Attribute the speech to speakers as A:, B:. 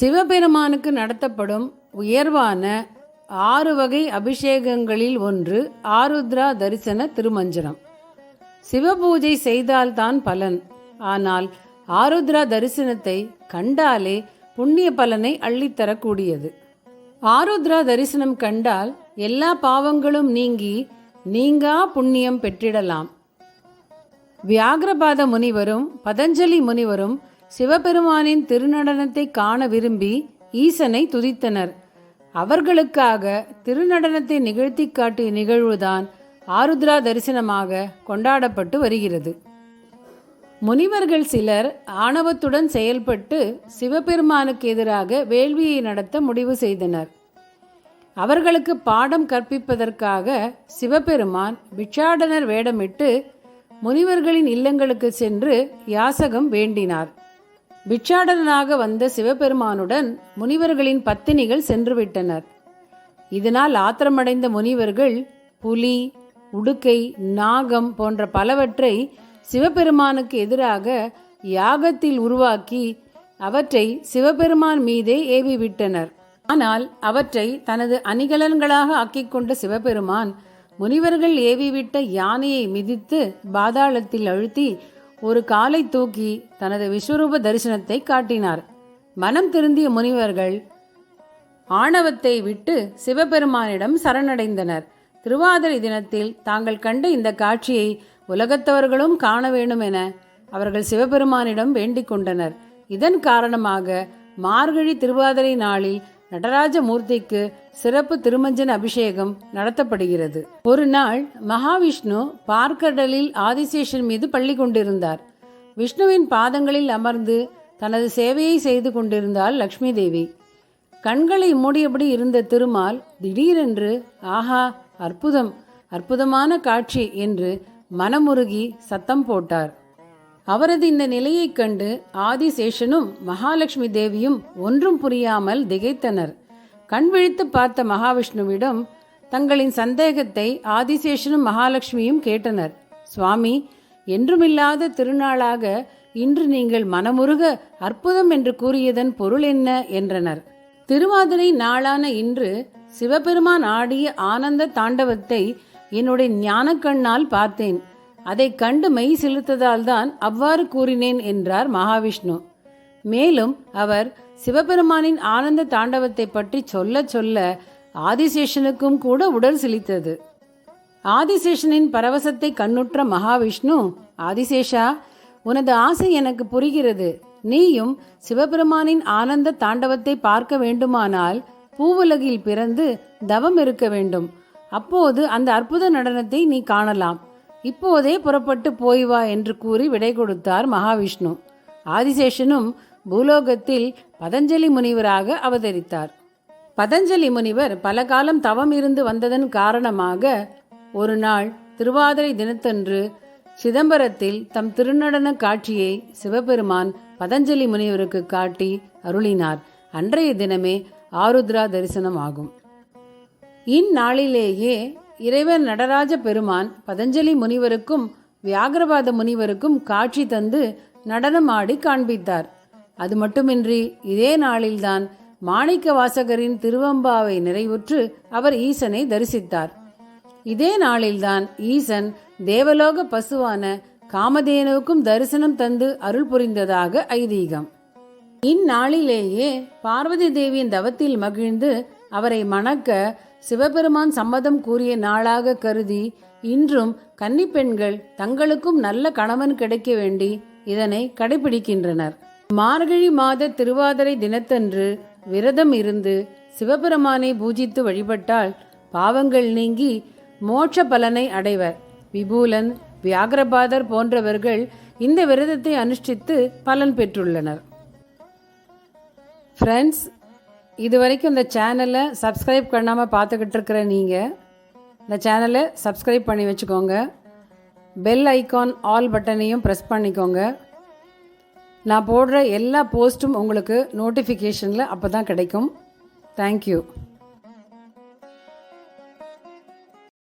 A: சிவபெருமானுக்கு நடத்தப்படும் உயர்வான ஆறு வகை அபிஷேகங்களில் ஒன்று ஆருத்ரா தரிசன திருமஞ்சனம். சிவபூஜை செய்தால்தான் பலன். ஆனால் ஆருத்ரா தரிசனத்தை கண்டாலே புண்ணிய பலனை அள்ளித்தரக்கூடியது. ஆருத்ரா தரிசனம் கண்டால் எல்லா பாவங்களும் நீங்கி நீங்கா புண்ணியம் பெற்றிடலாம். வியாகிரபாத முனிவரும் பதஞ்சலி முனிவரும் சிவபெருமானின் திருநடனத்தை காண விரும்பி ஈசனை துதித்தனர். அவர்களுக்காக திருநடனத்தை நிகழ்த்தி காட்டிய நிகழ்வுதான் ஆருத்ரா தரிசனமாக கொண்டாடப்பட்டு வருகிறது. முனிவர்கள் சிலர் ஆணவத்துடன் செயல்பட்டு சிவபெருமானுக்கு எதிராக வேள்வியை நடத்த முடிவு செய்தனர். அவர்களுக்கு பாடம் கற்பிப்பதற்காக சிவபெருமான் பிட்சாடனர் வேடமிட்டு முனிவர்களின் இல்லங்களுக்கு சென்று யாசகம் வேண்டினார். பிட்சாடனாக வந்த சிவபெருமானுடன் முனிவர்களின் பத்தினிகள் சென்றுவிட்டனர். இதனால் ஆத்திரமடைந்த முனிவர்கள் புலி உடுக்கை நாகம் போன்ற பலவற்றை சிவபெருமானுக்கு எதிராக யாகத்தில் உருவாக்கி அவற்றை சிவபெருமான் மீதே ஏவி விட்டனர் ஆனால் அவற்றை தனது அணிகலன்களாக ஆக்கிக் கொண்ட சிவபெருமான் முனிவர்கள் ஏவிவிட்ட யானையை மிதித்து பாதாளத்தில் அழுத்தி ஒரு காலை தூக்கி தனது விஸ்வரூப தரிசனத்தை காட்டினார். மனம் திருந்திய முனிவர்கள் ஆணவத்தை விட்டு சிவபெருமானிடம் சரணடைந்தனர். திருவாதிரை தினத்தில் தாங்கள் கண்ட இந்த காட்சியை உலகத்தவர்களும் காண வேண்டும் என அவர்கள் சிவபெருமானிடம் வேண்டிக் கொண்டனர். இதன் காரணமாக மார்கழி திருவாதிரை நாளில் நடராஜ மூர்த்திக்கு சிறப்பு திருமஞ்சன அபிஷேகம் நடத்தப்படுகிறது. ஒரு நாள் மகாவிஷ்ணு பார்க்கடலில் ஆதிசேஷன் மீது பள்ளி கொண்டிருந்தார். விஷ்ணுவின் பாதங்களில் அமர்ந்து தனது சேவையை செய்து கொண்டிருந்தாள் லக்ஷ்மி தேவி கண்களை மூடியபடி இருந்த திருமால் திடீரென்று ஆஹா அற்புதம் அற்புதமான காட்சி என்று மனமுருகி சத்தம் போட்டார். அவரது இந்த நிலையைக் கண்டு ஆதிசேஷனும் மகாலட்சுமி தேவியும் ஒன்றும் புரியாமல் திகைத்தனர். கண் விழித்து பார்த்த மகாவிஷ்ணுவிடம் தங்களின் சந்தேகத்தை ஆதிசேஷனும் மகாலட்சுமியும் கேட்டனர். சுவாமி என்றுமில்லாத திருநாளாக இன்று நீங்கள் மனமுருக அற்புதம் என்று கூறியதன் பொருள் என்ன? என்றனர். திருவாதிரை நாளான இன்று சிவபெருமான் ஆடிய ஆனந்த தாண்டவத்தை என்னுடைய ஞானக்கண்ணால் பார்த்தேன். அதை கண்டு மெய் செலுத்ததால் தான் அவ்வாறு கூறினேன் என்றார் மகாவிஷ்ணு. மேலும் அவர் சிவபெருமானின் ஆனந்த தாண்டவத்தை பற்றி சொல்ல சொல்ல ஆதிசேஷனுக்கும் கூட உடல் சிலித்தது ஆதிசேஷனின் பரவசத்தை கண்ணுற்ற மகாவிஷ்ணு ஆதிசேஷா உனது ஆசை எனக்கு புரிகிறது. நீயும் சிவபெருமானின் ஆனந்த தாண்டவத்தை பார்க்க வேண்டுமானால் பூவுலகில் பிறந்து தவம் இருக்க வேண்டும். அப்போது அந்த அற்புத நடனத்தை நீ காணலாம். இப்போதே புறப்பட்டு போய் வா என்று கூறி விடை கொடுத்தார் மகாவிஷ்ணு. ஆதிசேஷனும் பூலோகத்தில் பதஞ்சலி முனிவராக அவதரித்தார். பதஞ்சலி முனிவர் பல காலம் தவம் இருந்து வந்ததன் காரணமாக ஒரு நாள் திருவாதிரை தினத்தன்று சிதம்பரத்தில் தம் திருநடன காட்சியை சிவபெருமான் பதஞ்சலி முனிவருக்கு காட்டி அருளினார். அன்றைய தினமே ஆருத்ரா தரிசனம் ஆகும் இந்நாளிலேயே இறைவர் நடராஜ பெருமான் பதஞ்சலி முனிவருக்கும் வியாகரவாத முனிவருக்கும் காட்சி தந்து நடனமாடி காண்பித்தார். அது மட்டுமின்றி இதே நாளில்தான் மாணிக்க வாசகரின் திருவம்பாவை நிறைவுற்று அவர் ஈசனை தரிசித்தார். இதே நாளில்தான் ஈசன் தேவலோக பசுவான காமதேனுவுக்கும் தரிசனம் தந்து அருள் புரிந்ததாக ஐதீகம். இந்நாளிலேயே பார்வதி தேவியின் தவத்தில் மகிழ்ந்து அவரை மணக்க சிவபெருமான் சம்மதம் கூறிய நாளாக கருதி இன்றும் கன்னிப்பெண்கள் தங்களுக்கும் நல்ல கணவன் கிடைக்க வேண்டி இதனை கடைபிடிக்கின்றனர். மார்கழி மாத திருவாதிரை தினத்தன்று விரதம் இருந்து சிவபெருமானை பூஜித்து வழிபட்டால் பாவங்கள் நீங்கி மோட்ச பலனை அடைவர். விபூலன் வியாகரபாதர் போன்றவர்கள் இந்த விரதத்தை அனுஷ்டித்து பலன் பெற்றுள்ளனர். ஃப்ரெண்ட்ஸ் இது வரைக்கும் இந்த சேனலை சப்ஸ்கிரைப் பண்ணாமல் பார்த்துக்கிட்டு இருக்கிற நீங்கள் இந்த சேனலை சப்ஸ்கிரைப் பண்ணி வச்சுக்கோங்க. பெல் ஐகான் ஆல் பட்டனையும் ப்ரெஸ் பண்ணிக்கோங்க. நான் போடுற எல்லா போஸ்ட்டும் உங்களுக்கு நோட்டிஃபிகேஷனில் அப்போ தான் கிடைக்கும் தேங்க்யூ